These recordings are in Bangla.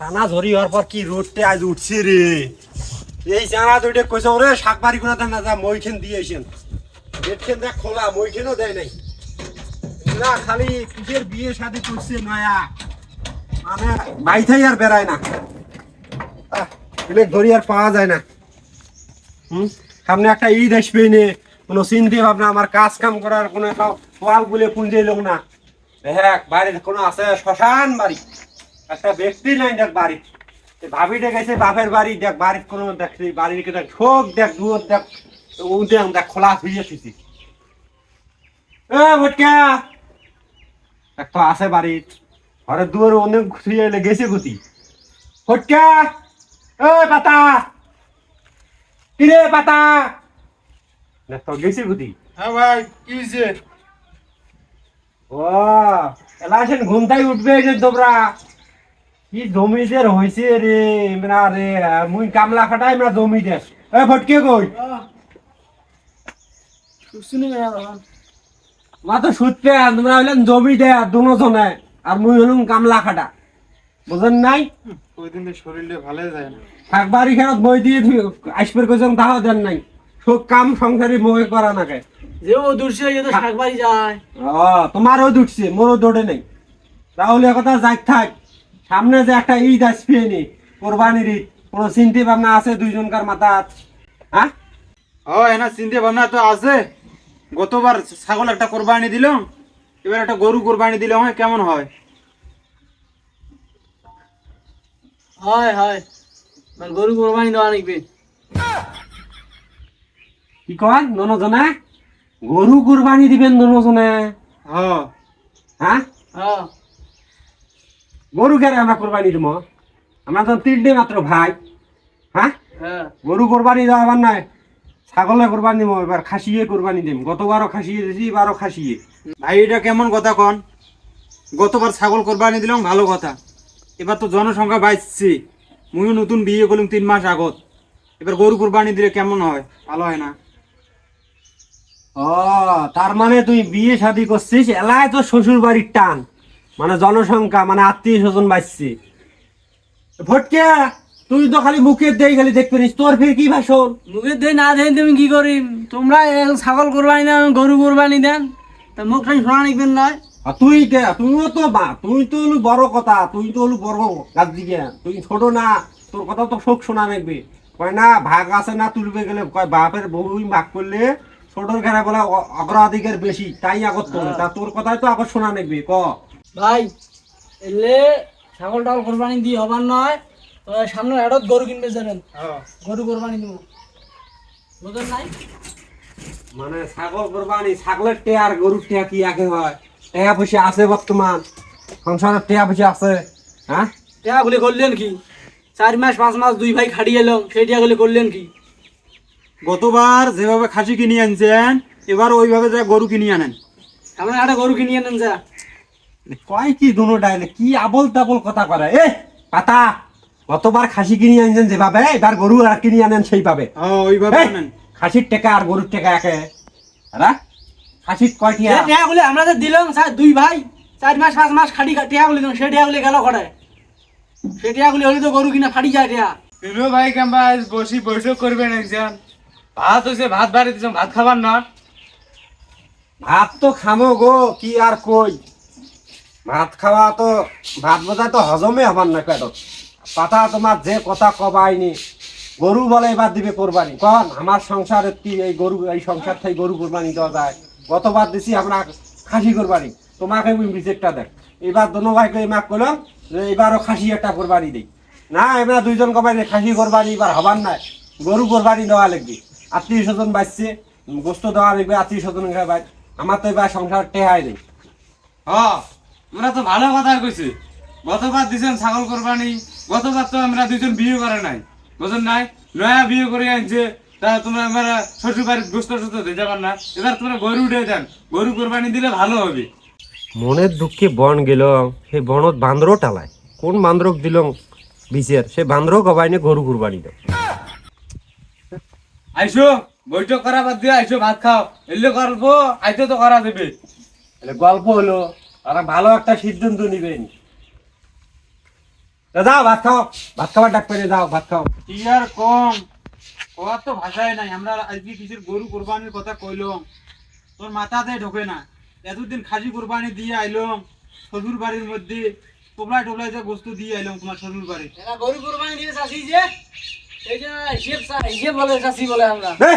টানা হওয়ার পর কি রোডতে আজ উঠছে রে এই চানা ওরে শাক বাড়ি দেন মইখান দিয়ে আইছেন দেখ খোলা মইখানও দেয় নাই। না খালি বিয়ে শাদি করছে নয়া মানে বাইথাই আর বেড়ায় না। আহ, ধরি আর পাওয়া যায় না। হুম সামনে একটা ঈদ আসবে নে? কোনো চিন্তা ভাবনা আমার কাজ কাম করার কোনো একটা ওয়াল বলে পুঁজে লোক না। হ্যাঁ বাড়ির কোনো আছে? শ্মশান বাড়ি। দেখ বাড়ি, দেখ দেখ দুয়ার তো আছে বাড়ির। ঘরের দুয়ার অনেক থুয়ে এলে গেছে গতি। ভটকা! এ পাতা! কিরে পাতা? দেখ তো গেছে গতি। হ্যাঁ ভাই, কি ও এলাসেন ঘুমতাই উঠবে তোমরা। কি জমিদের হয়েছে রে রে মুই কামলা খাটাই আমরা এ ফটকে কই মা তো সুতপে তোমরা হইলেন জমি দে দুনো জনে আর মুই হলুম কামলা খাটা বুঝেন নাই? ওই দিন শরীরটা ভালো যায় না। থাক বাড়ি খেরত বই দিয়ে আসবে কইছেন তাহাও দেন নাই। সব কাম সংসারী মই করা নাকে। যে ও দূরছে যে তো শাক বাড়ি যায়। ও তোমারও দুটছে মোরও দৌড়ে নেই। তাহলে কথা যাই থাক। সামনে যে একটা ঈদ আসবে নি কোরবানির ঈদ কোনো চিন্তা ভাবনা আছে দুইজনকার মাথা হ্যাঁ? ও এনা চিন্তা ভাবনা তো আছে। গতবার ছাগল একটা কোরবানি দিল এবার একটা গরু কোরবানি দিলে হয় কেমন হয়? হয় হয়। মানে গরু কোরবানি দেওয়া লাগবে। কি কয়? ননজনে গরু কোরবানি দিবেন ননজনে হ। হ্যাঁ গরু কেন আমরা কোরবানি দিব। আমরা তো তিনটে মাত্র ভাই। হ্যাঁ গরু কোরবানি দেওয়া আবার নাই। ছাগলে কোরবানি দিব এবার খাসিয়ে কোরবানি দিম। গতবারও খাসিয়ে দিছি এবারও খাসিয়ে। ভাই এটা কেমন কথা কন? গতবার ছাগল কোরবানি দিলাম ভালো কথা। এবার তো জনসংখ্যা বাড়ছে। মুইও নতুন বিয়ে করলাম তিন মাস আগত। এবার গরু কোরবানি দিলে কেমন হয়? ভালো হয় না। ও তার মানে তুই বিয়ে শাদি করছিস এলায় তো শ্বশুর বাড়ির টান। মানে জনসংখ্যা মানে আত্মীয় স্বজন বাঁচছে। ভটকে তুই তো খালি মুখের দেই খালি দেখতে নিস। তোর ফির কি ভাষণ? মুখে দিয়ে না দেন তুমি কি করি? তোমরা ছাগল কোরবানি দেন গরু কোরবানি দেন। তা মুখ মুখটা শোনা নিবেন নয় আর তুই কে? তুইও তো বা তুই তো হলু বড় কথা তুই তো হলু বড় কাজ দিকে তুই ছোট না তোর কথা তো শোক শোনা নেবে কয় না ভাগ আছে না তুলবে গেলে কয় বাপের বউই ভাগ করলে ছোটর ঘরে বলে অগ্রাধিকার বেশি তাই আগত তোলে তা তোর কথাই তো আগত শোনা নেবে ক? ভাই এলে ছাগল টাগল কোরবানি দিয়ে হবার নয় সামনে আড়ত গরু কিনবে যাবেন গরু কোরবানি দিব। বুঝলেন নাই? মানে ছাগল কোরবানি ছাগলের টেয়া আর গরুর টেয়া কি একে হয়? টেয়া পয়সা আছে বর্তমান। সংসারের টেয়া পয়সা আছে হ্যাঁ? টেয়াগুলি করলেন কি? চার মাস পাঁচ মাস দুই ভাই খাটিয়ে এলাম সেই টেয়াগুলি করলেন কি? গতবার যেভাবে খাসি কিনে আনছেন এবার ওইভাবে যা গরু কিনে আনেন। সামনে একটা গরু কিনিয়ে আনেন যা। কয় কি দুনো ডাইলে কি আবল তাবল কথা করে এ পাতা গতবার খাসি কিনে আনছেন যেভাবে এবার গরু আর কিনে আনেন সেইভাবে। ওইভাবে আনেন। খাসির টেকা আর গরুর টেকা একে। হ্যাঁ খাসির কয় টিয়া? আমরা যে দিলাম স্যার দুই ভাই চার মাস পাঁচ মাস খাটি টেয়াগুলি দিলাম সেই টেয়াগুলি গেল করে সেই টেয়াগুলি হলে তো গরু কিনা ফাটি যায় টেয়া। ভাই কেমবা বসি বৈঠক করবেন একজন। ভাত হয়েছে ভাত বাড়ি দিচ্ছ ভাত খাবার না। ভাত তো খামো গো, কি আর কই? ভাত খাওয়া তো, ভাত বোঝা তো হজমে হবার না পেটত। পাতা তোমার যে কথা কবাইনি গরু বলে এবার দিবে কোরবানি। কন, আমার সংসারের কি এই গরু, এই সংসার থেকে গরু কোরবানি দেওয়া যায়? গতবার দিছি আমরা খাসি কোরবানি। তোমাকে রিজেক্টটা দেখ। এবার দোনো ভাইকে মাক করলাম, যে এবারও খাসি একটা কোরবানি দিই। না, এবার দুইজন কবাই খাসি কোরবানি এবার হবার নাই। গরু কোরবানি দেওয়া লাগবে। আত্মীয় স্বজন বাঁচছে গোস্ত দেওয়া লাগবে আত্মীয় স্বজন বাই আমার তো এবার সংসার টেহাই নেই। হ আমরা তো ভালো কথা কইছি। গতবার দিছেন ছাগল কোরবানি গতবার তো আমরা দুজন বিয়ে করে নাই। বুঝলেন নাই? নয়া বিয়ে করে আনছে তা তোমরা আমরা শ্বশুর বাড়ির গোস্ত টোস্ত দিতে পার না। এবার তোমরা গরু উঠে দেন গরু কোরবানি দিলে ভালো হবে। মনের দুঃখে বন গেল সেই বনত বান্দরও টালায়। কোন বান্দরক দিল বিচের সে বান্দরও কবাইনে গরু কুরবানি দাও আইসো বৈঠক করা বাদ দিয়ে আইসো ভাত খাও। এলে করব আইতে তো করা দেবে। গল্প হলো তারা ভালো একটা সিদ্ধান্ত নিবেন যাও ভাত খাও ভাত খাবার ডাক পেরে যাও ভাত খাও। কি আর কম? কবার তো ভাষায় নাই আমরা আজকে কিছুর গরু কোরবানির কথা কইলাম? তোর মাথাতে ঢোকে না। এতদিন খাসি কোরবানি দিয়ে আইলাম শ্বশুর বাড়ির মধ্যে টোপলাই টোপলাই যে বস্তু দিয়ে আইলাম তোমার শ্বশুর বাড়ি। গরু কোরবানি দিয়ে চাষি যে। এই যে হিসেব চা- হিসেব বলে চাষি বলে আমরা। এই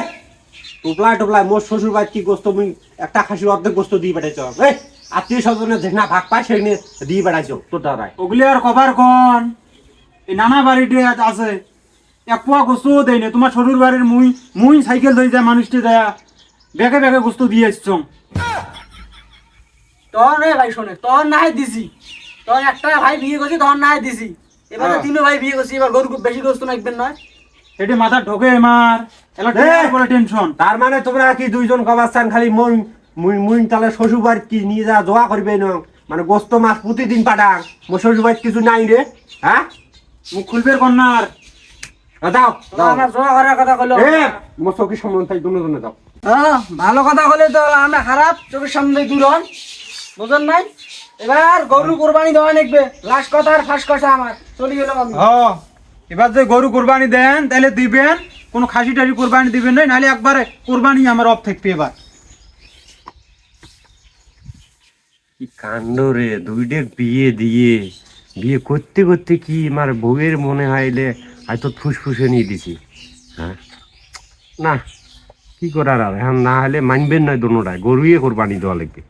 টোপলাই টোপলাই মোর শ্বশুর বাড়ি কি গোস্ত মুই একটা খাসির অর্ধেক গোস্ত দিয়ে পাঠাইছ এই আত্মীয় স্বজনের যে না ভাগ পায় সেখানে দিয়ে পাঠাইছ তোর দ্বারাই ওগুলি আর কবার কন? এই নানা বাড়িতে আছে। এক পোয়া গোস্ত দেয় না তোমার শ্বশুর বাড়ির মুই মুই সাইকেল ধরে যায় মানুষটি দেয়া বেগে বেগে গোস্ত দিয়ে এসছ তখন রে ভাই শোনে তখন নাই দিছি। তখন একটা ভাই বিয়ে করছি তখন নাই দিছি। এবার হ্যাঁ। তিনও ভাই বিয়ে করছি এবার গরু খুব বেশি গোস্ত নাকবেন নয়। এটি মাথা ঢোকে আমার এলা টেনশন তার মানে তোমরা কি দুইজন কবাস্তান খালি মই মুই মুই তাহলে শ্বশুর বাড়ি কি নিয়ে যা জোয়া করবে না মানে গোস্ত মাছ প্রতিদিন পাঠাং মোর শ্বশুর বাড়ি কিছু নাই রে। হ্যাঁ মুখ খুলবে কন্যার। দাও। দাও। আমার জোয়া করার কথা কইলো। এ মোর চোখের সম্বন্ধ তাই দুজনে দাও হ্যাঁ ভালো কথা হলে তো আমরা খারাপ চোখের সামনে দূর হন। বুঝলেন নাই? এবার গরু কোরবানি দেওয়া নেকবে লাস্ট কথা আর ফার্স্ট কথা আমার। চলে গেল আমি হ। এবার যে গরু কোরবানি দেন তাহলে দিবেন কোনো খাসি টাসি কোরবানি দিবেন না নাহলে একবারে কোরবানি আমার অফ থাকবে এবার। কি কাণ্ড রে দুইটে বিয়ে দিয়ে বিয়ে করতে করতে কি আমার বউয়ের মনে হইলে হয়তো ফুসফুসে নিয়ে দিছি হ্যাঁ? না কি করার আর? এখন না হলে মানবেন নয় দোনোটায় গরুয়ে কোরবানি দেওয়া লাগবে।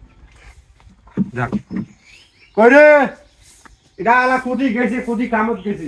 যাক। কই রে? এটা আলা কুদি গেছে কুদি কামত গেছে।